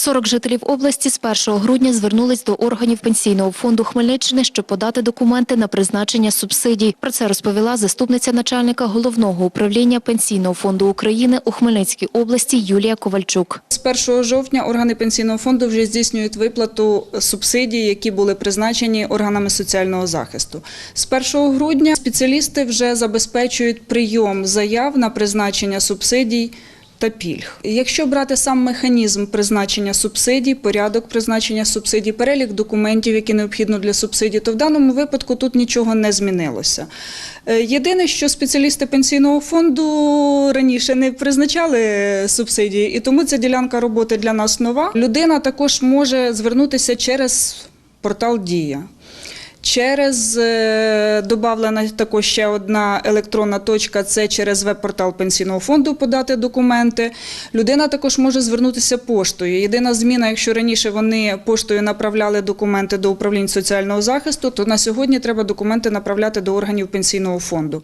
40 жителів області з 1 грудня звернулись до органів Пенсійного фонду Хмельниччини, щоб подати документи на призначення субсидій. Про це розповіла заступниця начальника головного управління Пенсійного фонду України у Хмельницькій області Юлія Ковальчук. З 1 жовтня органи пенсійного фонду вже здійснюють виплату субсидій, які були призначені органами соціального захисту. З 1 грудня спеціалісти вже забезпечують прийом заяв на призначення субсидій. Та пільг. Якщо брати сам механізм призначення субсидій, порядок призначення субсидій, перелік документів, які необхідно для субсидій, то в даному випадку тут нічого не змінилося. Е, Єдине, що спеціалісти пенсійного фонду раніше не призначали субсидії, і тому ця ділянка роботи для нас нова. Людина також може звернутися через портал Дія. Через додавлена добавлена також ще одна електронна точка. Це через веб-портал пенсійного фонду подати документи. Людина також може звернутися поштою. Єдина зміна, якщо раніше вони поштою направляли документи до управлінь соціального захисту, то на сьогодні треба документи направляти до органів пенсійного фонду.